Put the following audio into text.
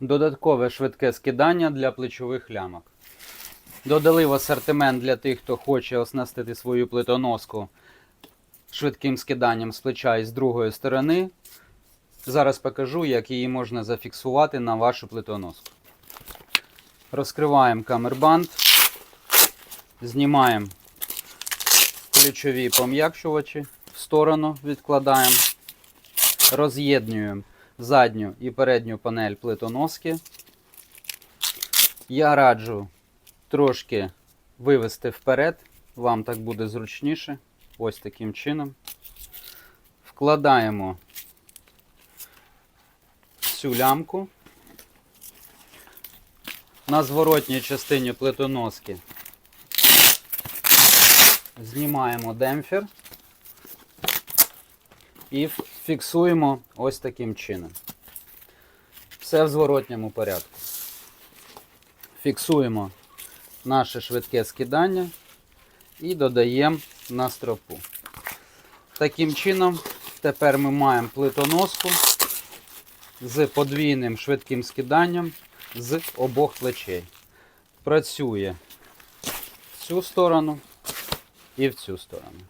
Додаткове швидке скидання для плечових лямок. Додали в асортимент для тих, хто хоче оснастити свою плитоноску швидким скиданням з плеча і з другої сторони. Зараз покажу, як її можна зафіксувати на вашу плитоноску. Розкриваємо камербанд, знімаємо ключові пом'якшувачі в сторону, відкладаємо, роз'єднуємо задню і передню панель плитоноски. Я раджу трошки вивести вперед, вам так буде зручніше. Ось таким чином. Вкладаємо цю лямку. На зворотній частині плитоноски знімаємо демпфер і фіксуємо ось таким чином. Все в зворотньому порядку. Фіксуємо наше швидке скидання і додаємо на стропу. Таким чином, тепер ми маємо плитоноску з подвійним швидким скиданням з обох плечей. Працює в цю сторону і в цю сторону.